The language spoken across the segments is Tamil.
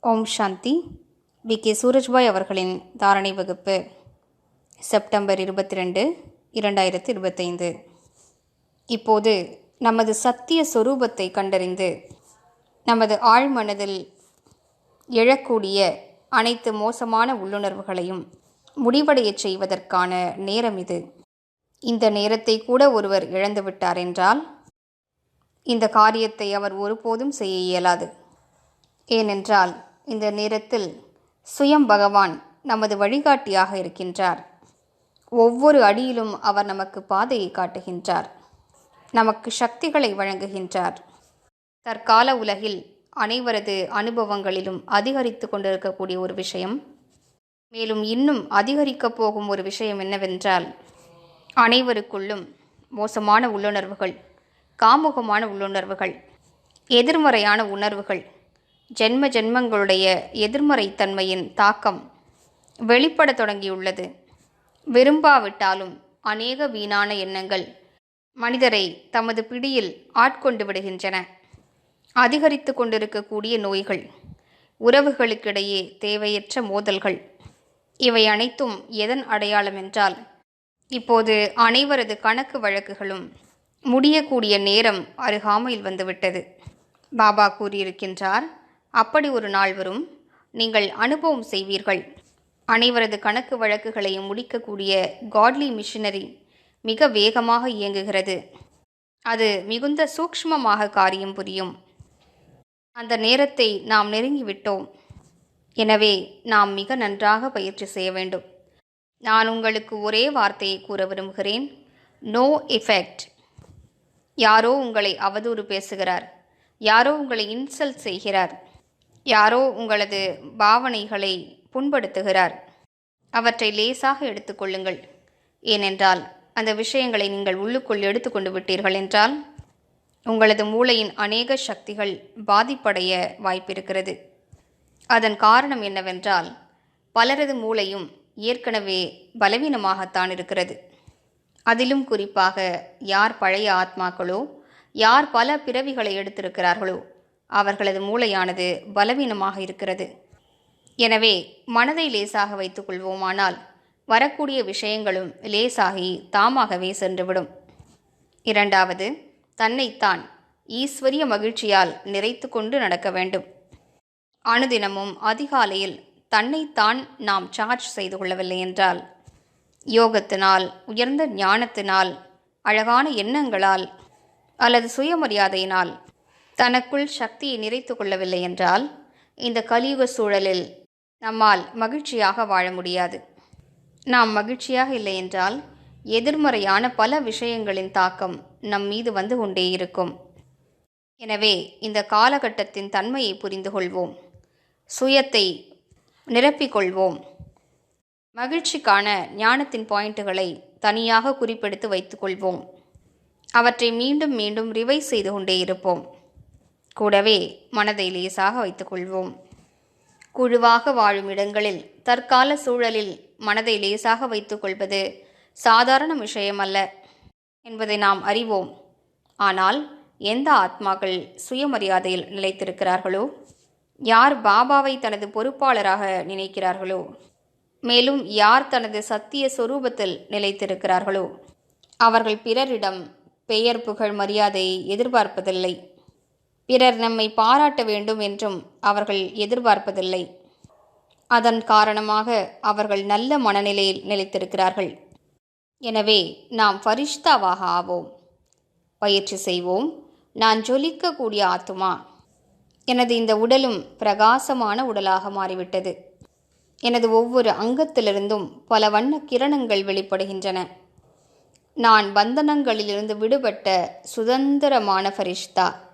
Om Shanti. We. K. Surajbhai அவர்களின் தாரணை வகுப்பு செப்டம்பர் இருபத்தி ரெண்டு இரண்டாயிரத்தி இருபத்தைந்து. இப்போது நமது சத்திய சொரூபத்தை கண்டறிந்து நமது ஆழ்மனதில் எழக்கூடிய அனைத்து மோசமான உள்ளுணர்வுகளையும் முடிவடையச் செய்வதற்கான நேரம் இது. இந்த நேரத்தை கூட ஒருவர் இழந்துவிட்டார் என்றால் இந்த காரியத்தை அவர் ஒருபோதும் செய்ய இயலாது. ஏனென்றால் இந்த நேரத்தில் சுயம் பகவான் நமது வழிகாட்டியாக இருக்கின்றார். ஒவ்வொரு அடியிலும் அவர் நமக்கு பாதையை காட்டுகின்றார். நமக்கு சக்திகளை வழங்குகின்றார். தற்கால உலகில் அனைவரது அனுபவங்களிலும் அதிகரித்து கொண்டிருக்கக்கூடிய ஒரு விஷயம் மேலும் இன்னும் அதிகரிக்கப் போகும் ஒரு விஷயம் என்னவென்றால் அனைவருக்குள்ளும் மோசமான உள்ளுணர்வுகள் காமுகமான உள்ளுணர்வுகள் எதிர்மறையான உணர்வுகள் ஜென்ம ஜென்மங்களுடைய எதிர்மறைத்தன்மையின் தாக்கம் வெளிப்படத் தொடங்கியுள்ளது. விரும்பாவிட்டாலும் அநேக வீணான எண்ணங்கள் மனிதரை தமது பிடியில் ஆட்கொண்டு விடுகின்றன. அதிகரித்து கொண்டிருக்கக்கூடிய நோய்கள் உறவுகளுக்கிடையே தேவையற்ற மோதல்கள் இவை அனைத்தும் எதன் அடையாளம் என்றால் இப்போது அனைவரது கணக்கு வழக்குகளும் முடியக்கூடிய நேரம் அருகாமையில் வந்துவிட்டது. பாபா கூறியிருக்கின்றார் அப்படி ஒரு நாள் வரும். நீங்கள் அனுபவம் செய்வீர்கள். அனைவரது கணக்கு வழக்குகளையும் முடிக்கக்கூடிய காட்லி மிஷினரி மிக வேகமாக இயங்குகிறது. அது மிகுந்த சூக்ஷ்மமாக காரியம் புரியும். அந்த நேரத்தை நாம் நெருங்கிவிட்டோம். எனவே நாம் மிக நன்றாக பயிற்சி செய்ய வேண்டும். நான் உங்களுக்கு ஒரே வார்த்தையை கூற விரும்புகிறேன். நோ எஃபெக்ட் யாரோ உங்களை அவதூறு பேசுகிறார். யாரோ உங்களை இன்சல்ட் செய்கிறார். யாரோ உங்களது பாவனைகளை புண்படுத்துகிறார். அவற்றை லேசாக எடுத்துக்கொள்ளுங்கள் ஏனென்றால் அந்த விஷயங்களை நீங்கள் உள்ளுக்குள் எடுத்துக்கொண்டு விட்டீர்கள் என்றால் உங்களது மூளையின் அநேக சக்திகள் பாதிப்படைய வாய்ப்பிருக்கிறது. அதன் காரணம் என்னவென்றால் பலரது மூளையும் ஏற்கனவே பலவீனமாகத்தான் இருக்கிறது. அதிலும் குறிப்பாக யார் பழைய ஆத்மாக்களோ யார் பல பிறவிகளை எடுத்திருக்கிறார்களோ அவர்களது மூளையானது பலவீனமாக இருக்கிறது. எனவே மனதை லேசாக வைத்துக்கொள்வோமானால் வரக்கூடிய விஷயங்களும் லேசாகி தாமாகவே சென்றுவிடும். இரண்டாவது தன்னைத்தான் ஈஸ்வரிய மகிழ்ச்சியால் நிறைத்து கொண்டு நடக்க வேண்டும். அனுதினமும் அதிகாலையில் தன்னைத்தான் நாம் சார்ஜ் செய்து கொள்ளவில்லை என்றால் யோகத்தினால் உயர்ந்த ஞானத்தினால் அழகான எண்ணங்களால் அல்லது சுயமரியாதையினால் தனக்குள் சக்தியை நிறைத்து கொள்ளவில்லை என்றால் இந்த கலியுக சூழலில் நம்மால் மகிழ்ச்சியாக வாழ முடியாது. நாம் மகிழ்ச்சியாக இல்லை என்றால் எதிர்மறையான பல விஷயங்களின் தாக்கம் நம் மீது வந்து கொண்டே இருக்கும். எனவே இந்த காலகட்டத்தின் தன்மையை புரிந்து கொள்வோம். சுயத்தை நிரப்பிக்கொள்வோம் மகிழ்ச்சிக்கான ஞானத்தின் பாயிண்ட்டுகளை தனியாக குறிப்பெடுத்து வைத்துக்கொள்வோம் அவற்றை மீண்டும் மீண்டும் ரிவைஸ் செய்து கொண்டே இருப்போம். கூடவே மனதை லேசாக வைத்துக்கொள்வோம் குழுவாக வாழும் இடங்களில் தற்கால சூழலில் மனதை லேசாக வைத்துக்கொள்வது சாதாரண விஷயம் அல்ல என்பதை நாம் அறிவோம். ஆனால் எந்த ஆத்மாக்கள் சுயமரியாதையில் நிலைத்திருக்கிறார்களோ? யார் பாபாவை தனது பொறுப்பாளராக நினைக்கிறார்களோ? மேலும் யார் தனது சத்திய சொரூபத்தில் நிலைத்திருக்கிறார்களோ? அவர்கள் பிறரிடம் பெயர் புகழ் மரியாதையை எதிர்பார்ப்பதில்லை. பிறர் நம்மை பாராட்ட வேண்டும் என்றும் அவர்கள் எதிர்பார்ப்பதில்லை. அதன் காரணமாக அவர்கள் நல்ல மனநிலையில் நிலைத்திருக்கிறார்கள். எனவே நாம் ஃபரிஷ்தாவாக ஆவோம். பயிற்சி செய்வோம். நான் ஜொலிக்கக்கூடிய ஆத்துமா. எனது இந்த உடலும் பிரகாசமான உடலாக மாறிவிட்டது. எனது ஒவ்வொரு அங்கத்திலிருந்தும் பல வண்ண கிரணங்கள் வெளிப்படுகின்றன. நான் பந்தனங்களிலிருந்து விடுபட்ட சுதந்திரமான ஃபரிஷ்தா.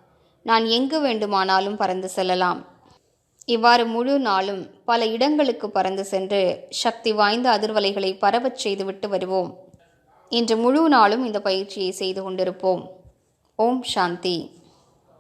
நான் எங்கு வேண்டுமானாலும் பறந்து செல்லலாம். இவ்வாறு முழு நாளும் பல இடங்களுக்கு பறந்து சென்று சக்தி வாய்ந்த அதிர்வலைகளை பரவச் செய்துவிட்டு வருவோம். இன்று முழு நாளும் இந்த பயிற்சியை செய்து கொண்டிருப்போம். ஓம் சாந்தி.